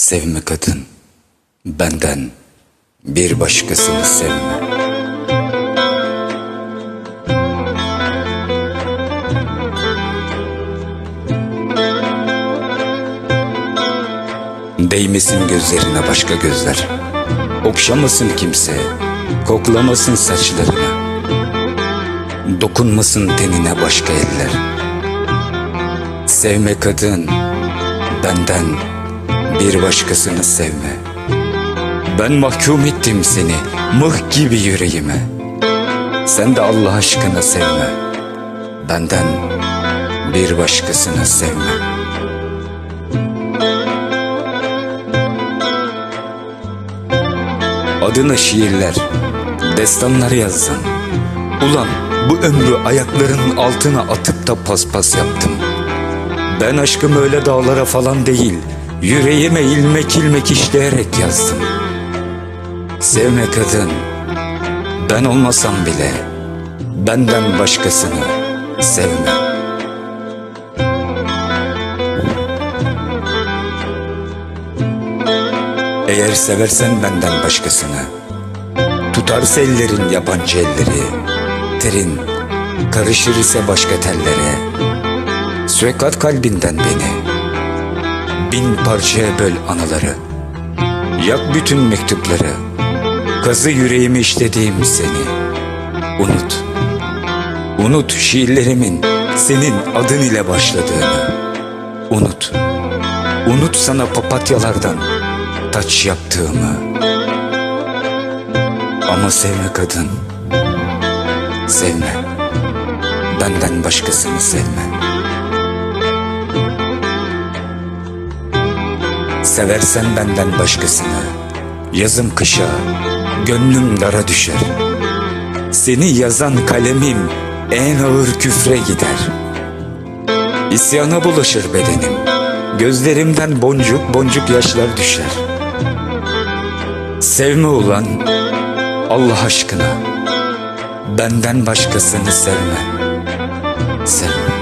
Sevme kadın, benden bir başkasını sevme. Değmesin gözlerine başka gözler. Okşamasın kimse, koklamasın saçlarına. Dokunmasın tenine başka eller. Sevme kadın, benden bir başkasını sevme. Ben mahkum ettim seni mıh gibi yüreğime. Sen de Allah aşkına sevme. Benden bir başkasını sevme. Adına şiirler, destanlar yazsam. Ulan bu ömrü ayaklarının altına atıp da paspas yaptım. Ben aşkım öyle dağlara falan değil, yüreğime ilmek ilmek işleyerek yazdım. Sevme kadın, ben olmasam bile benden başkasını sevme. Eğer seversen benden başkasını, tutarsa ellerin yabancı elleri, terin karışır ise başka tellere, Süekat kalbinden beni Bin parçaya böl anıları Yak bütün mektupları. Kazı yüreğimi işlediğim seni. Unut. Unut şiirlerimin Senin adın ile başladığını. Unut. Unut sana papatyalardan Taç yaptığımı. Ama sevme kadın. Sevme. Benden başkasını sevme Seversen benden başkasını Yazım kışa Gönlüm dara düşer. Seni yazan kalemim En ağır küfre gider. İsyana bulaşır bedenim Gözlerimden boncuk boncuk yaşlar düşer. Sevme ulan Allah aşkına Benden başkasını sevme. Sevme